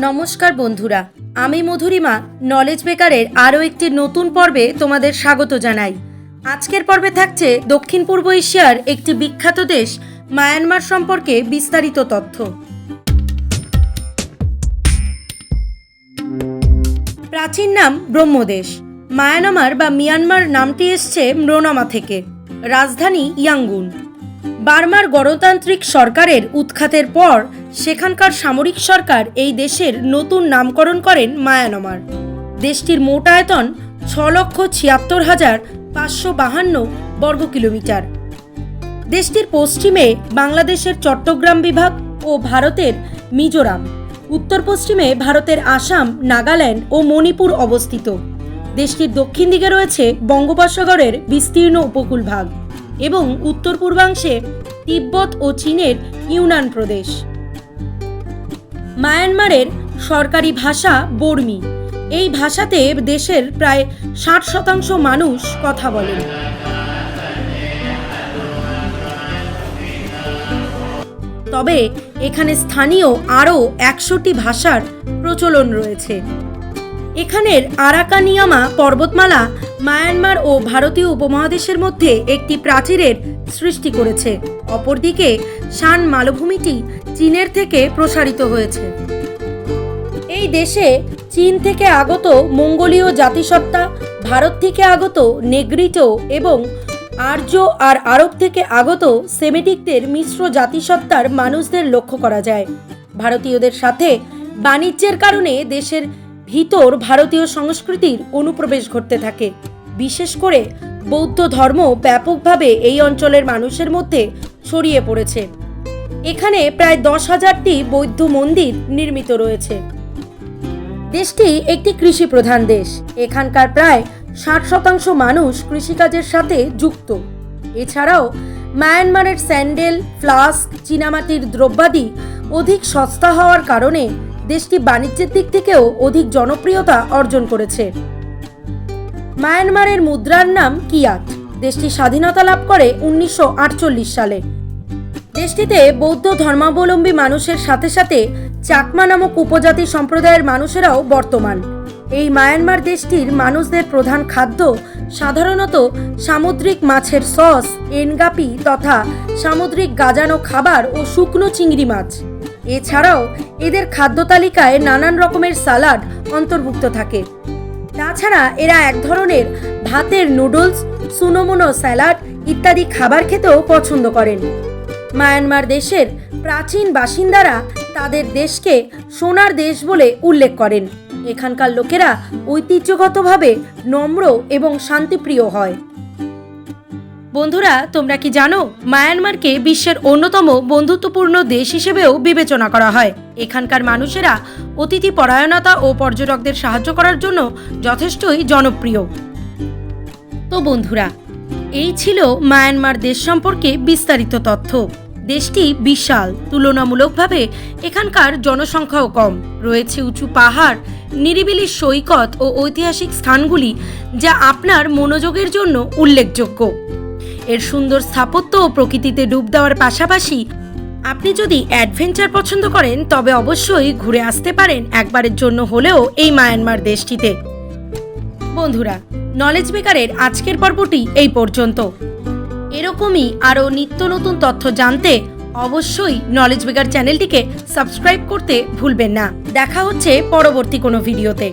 নমস্কার বন্ধুরা, আমি মধুরিমা নলেজ বেকারের আরও একটি নতুন পর্বে তোমাদের স্বাগত জানাই। আজকের পর্বে থাকছে দক্ষিণ পূর্ব এশিয়ার একটি বিখ্যাত দেশ মায়ানমার সম্পর্কে বিস্তারিত তথ্য। প্রাচীন নাম ব্রহ্মদেশ। মায়ানমার বা মিয়ানমার নামটি এসছে ম্রোনামা থেকে। রাজধানী ইয়াঙ্গুন। বার্মার গণতান্ত্রিক সরকারের উৎখাতের পর সেখানকার সামরিক সরকার এই দেশের নতুন নামকরণ করেন মায়ানমার। দেশটির মোট আয়তন ছ লক্ষ ছিয়াত্তর হাজার পাঁচশো বাহান্ন বর্গ কিলোমিটার। দেশটির পশ্চিমে বাংলাদেশের চট্টগ্রাম বিভাগ ও ভারতের মিজোরাম। উত্তর পশ্চিমে ভারতের আসাম, নাগাল্যান্ড ও মণিপুর অবস্থিত। দেশটির দক্ষিণ দিকে রয়েছে বঙ্গোপসাগরের বিস্তীর্ণ উপকূল ভাগ এবং উত্তর পূর্বাংশে তিব্বত ও চীনের ইউনান প্রদেশ। মায়ানমারের সরকারি ভাষা বর্মি। এই ভাষাতে দেশের প্রায় ষাট শতাংশ মানুষ কথা বলেন। তবে এখানে স্থানীয় আরও একশোটি ভাষার প্রচলন রয়েছে। এখানের আরাকানিয়ামা পর্বতমালা মায়ানমার ও ভারতীয় উপমহাদেশের মধ্যে একটি প্রাচীরের সৃষ্টি করেছে। অপরদিকে শান মালভূমিটি চীনের থেকে প্রসারিত হয়েছে। এই দেশে চীন থেকে আগত মঙ্গোলীয় জাতিসত্তা, ভারত থেকে আগত নেগ্রিটো এবং আর্য আর আরব থেকে আগত সেমেটিকদের মিশ্র জাতিসত্তার মানুষদের লক্ষ্য করা যায়। ভারতীয়দের সাথে বাণিজ্যের কারণে দেশের ভিতর ভারতীয় সংস্কৃতির অনুপ্রবেশ ঘটতে থাকে। বিশেষ করে বৌদ্ধ ধর্ম ব্যাপকভাবে এই অঞ্চলের মানুষের মধ্যে ছড়িয়ে পড়েছে। এখানে প্রায় দশ হাজারটি বৌদ্ধ মন্দির নির্মিত রয়েছে। দেশটি একটি কৃষি প্রধান দেশ। এখানকার প্রায় ষাট শতাংশ মানুষ কৃষিকাজের সাথে যুক্ত। এছাড়াও মায়ানমারের স্যান্ডেল, ফ্লাস্ক, চীনামাটির দ্রব্যাদি অধিক সস্তা হওয়ার কারণে দেশটি বাণিজ্যের দিক থেকেও অধিক জনপ্রিয়তা অর্জন করেছে। মায়ানমারের মুদ্রার নাম কিয়াত। দেশটি স্বাধীনতা লাভ করে উনিশশো আটচল্লিশ সালে। দেশটিতে বৌদ্ধ ধর্মাবলম্বী মানুষের সাথে সাথে চাকমা নামক উপজাতি সম্প্রদায়ের মানুষেরাও বর্তমান। এই মায়ানমার দেশটির মানুষদের প্রধান খাদ্য সাধারণত সামুদ্রিক মাছের সস, এনগাপি তথা সামুদ্রিক গাজানো খাবার ও শুকনো চিংড়ি মাছ। এছাড়াও, এদের খাদ্য তালিকায় নানান রকমের সালাড অন্তর্ভুক্ত থাকে। তাছাড়া, এরা এক ধরনের ভাতের নুডলস, সুনোমুনো স্যালাড ইত্যাদি খাবার খেতেও পছন্দ করেন। মায়ানমার দেশের প্রাচীন বাসিন্দারা তাদের দেশকে সোনার দেশ বলে উল্লেখ করেন। এখানকার লোকেরা ঐতিহ্যগতভাবে নম্র এবং শান্তিপ্রিয় হয়। বন্ধুরা, তোমরা কি জানো, মায়ানমারকে বিশ্বের অন্যতম বন্ধুত্বপূর্ণ দেশ হিসেবেও বিবেচনা করা হয়। এখানকার মানুষেরা অতিথি পরায়ণতা ও পর্যটকদের সাহায্য করার জন্য যথেষ্টই জনপ্রিয়। তো বন্ধুরা, এই ছিল মায়ানমার দেশ সম্পর্কে বিস্তারিত তথ্য। দেশটি বিশাল, তুলনামূলকভাবে এখানকার জনসংখ্যাও কম। রয়েছে উঁচু পাহাড়, নিরিবিলি সৈকত ও ঐতিহাসিক স্থানগুলি যা আপনার মনোযোগের জন্য উল্লেখযোগ্য। এর সুন্দর স্থাপত্য ও প্রকৃতিতে ডুব দেওয়ার পাশাপাশি আপনি যদি অ্যাডভেঞ্চার পছন্দ করেন, তবে অবশ্যই ঘুরে আসতে পারেন একবারের জন্য হলেও এই মায়ানমার দেশটিতে। বন্ধুরা নলেজ বেকারের আজকের পর্বটি এই পর্যন্ত। এরকমই আরও নিত্য নতুন তথ্য জানতে অবশ্যই নলেজ বেকার চ্যানেলটিকে সাবস্ক্রাইব করতে ভুলবেন না। দেখা হচ্ছে পরবর্তী কোনো ভিডিওতে